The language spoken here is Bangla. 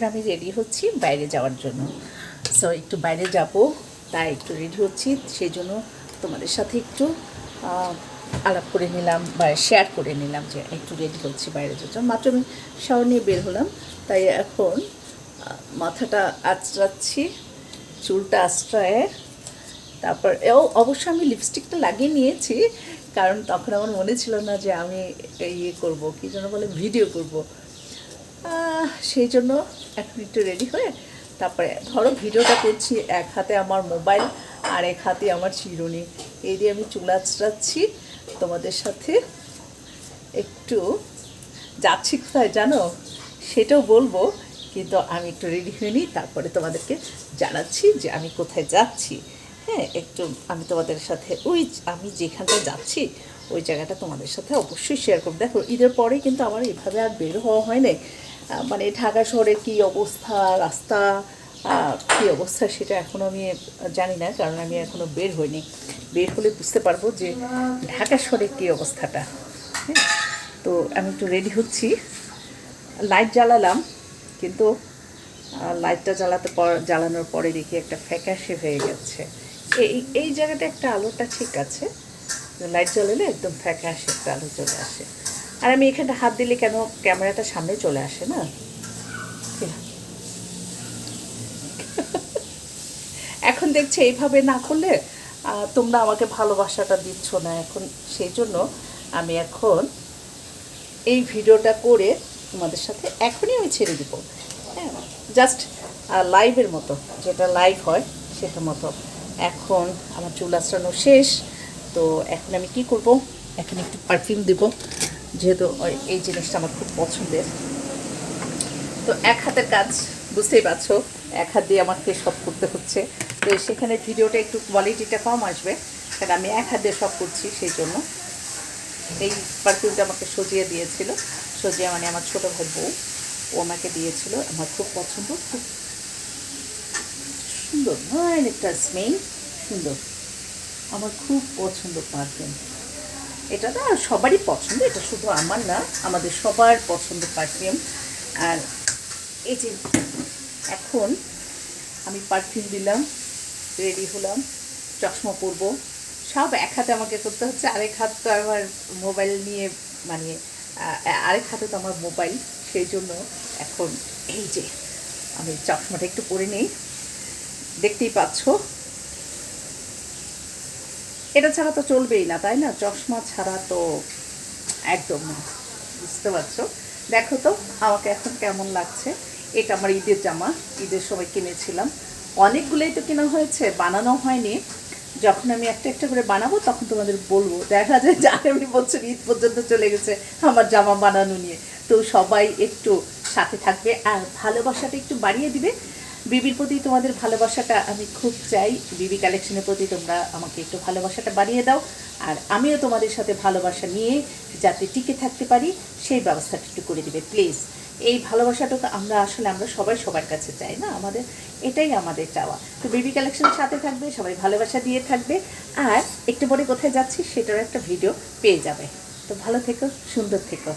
এখন আমি রেডি হচ্ছি বাইরে যাওয়ার জন্য। সো একটু বাইরে যাব, তাই একটু রেডি হচ্ছি। সেই জন্য তোমাদের সাথে একটু আলাপ করে নিলাম বা শেয়ার করে নিলাম যে একটু রেডি হচ্ছি বাইরে যাওয়ার মাত্র আমি শাওয়ার নিয়ে বের হলাম, তাই এখন মাথাটা আঁচড়াচ্ছি, চুলটা আশ্রয়ে তারপর এও অবশ্য আমি লিপস্টিকটা লাগিয়ে নিয়েছি, কারণ তখন আমার মনে ছিল না যে আমি ইয়ে করব, কী যেন বলে ভিডিও করব। সেই জন্য এখন একটু রেডি হয়ে তারপরে ধরো ভিডিওটা করছি, এক হাতে আমার মোবাইল আর এক হাতে আমার চিরুনি। এই দিয়ে আমি চুল আঁচড়াচ্ছি। তোমাদের সাথে একটু যাচ্ছি কোথায় জানো? সেটাও বলব, কিন্তু আমি একটু রেডি হয়ে নিই, তারপরে তোমাদেরকে জানাচ্ছি যে আমি কোথায় যাচ্ছি। হ্যাঁ একটু আমি তোমাদের সাথে ওই আমি যেখানটায় যাচ্ছি, ওই জায়গাটা তোমাদের সাথে অবশ্যই শেয়ার করব। দেখো, ঈদের পরে কিন্তু আমার এভাবে আর বের হওয়া হয় নাই। মানে ঢাকা শহরের কী অবস্থা, রাস্তা কী অবস্থা সেটা এখনও আমি জানি না, কারণ আমি এখনও বের হইনি। বের হলে বুঝতে পারব যে ঢাকা শহরের কী অবস্থাটা। হ্যাঁ? তো আমি একটু রেডি হচ্ছি। লাইট জ্বালালাম, কিন্তু লাইটটা জ্বালাতে পর জ্বালানোর পরে দেখি একটা ফ্যাকাশে হয়ে গেছে। এই এই জায়গাটা একটা আলোটা ঠিক আছে লাইট জ্বালালে একদম ফ্যাকাশে একটা আলো চলে আসে। আর আমি এখানটা হাত দিলে কেন ক্যামেরাটা সামনে চলে আসে, না? এখন দেখছি এইভাবে না করলে তোমরা আমাকে ভালোবাসাটা দিচ্ছ না। এখন সেই জন্য আমি এখন এই ভিডিওটা করে তোমাদের সাথে এখনই আমি ছেড়ে দিব। হ্যাঁ জাস্ট লাইভের মতো, যেটা লাইভ হয় সেটা মতো। এখন আমার চুল আঁচড়ানো শেষ, তো এখন আমি কি করব? এখন একটু পারফিউম দিব। যেহেতু এই জিনিসটা আমার খুব পছন্দের। তো এক হাতের কাজ, বুঝতেই পারছ, এক হাত দিয়ে আমাকে সব করতে হচ্ছে। তো সেখানে ভিডিওটা একটু কোয়ালিটিটা কম আসবে, কারণ আমি এক হাত দিয়ে সব করছি সেই জন্য। এই পারফিউমটা আমাকে সজিয়ে দিয়েছিল। সজিয়া মানে আমার ছোটো ভাই বউ, ও আমাকে দিয়েছিল। আমার খুব পছন্দ, খুব সুন্দর নয় একটা স্মেল সুন্দর। আমার খুব পছন্দ পারফিউম এটা তো সবারই পছন্দ, এটা শুধু আমার না, আমাদের সবার পছন্দ পারফিউম আর এই যে এখন আমি পারফিউম দিলাম রেডি হলাম, চশমা পরবো। সব এক হাতে আমাকে করতে হচ্ছে, আরেক হাত তো আমার মোবাইল নিয়ে মানে আরেক হাতে তো আমার মোবাইল সেই জন্য এখন এই যে আমি চশমাটা একটু পরে নিই। দেখতেই পাচ্ছ এটা ছাড়া তো চলবেই না, তাই না? চশমা ছাড়া তো একদম না। বুঝতে পারছ? দেখো তো, আমাকে এখন কেমন লাগছে। এটা আমার ঈদের জামা, ঈদের সময় কিনেছিলাম। অনেকগুলোই তো কেনা হয়েছে বানানো হয়নি। যখন আমি একটা একটা করে বানাবো, তখন তোমাদের বলব। দেখা যায় যে আগামী বছর ঈদ পর্যন্ত চলে গেছে আমার জামা বানানো নিয়ে। তো সবাই একটু সাথে থাকবে আর ভালোবাসাটা একটু বাড়িয়ে দিবে। বিবির প্রতি তোমাদের ভালোবাসাটা আমি খুব চাই। বিবি কালেকশনের প্রতি তোমরা আমাকে একটু ভালোবাসাটা বাড়িয়ে দাও। আর আমিও তোমাদের সাথে ভালোবাসা নিয়ে যাতে টিকে থাকতে পারি, সেই ব্যবস্থাটা একটু করে দিবে প্লিজ এই ভালোবাসাটা আমরা আসলে আমরা সবাই সবার কাছে চাই, না? আমাদের, এটাই আমাদের চাওয়া। তো বেবি কালেকশনের সাথে থাকবে, সবাই ভালোবাসা দিয়ে থাকবে। আর একটু পরে কোথায় যাচ্ছি, সেটার একটা ভিডিও পেয়ে যাবে। তো ভালো থেকো, সুন্দর থেকো।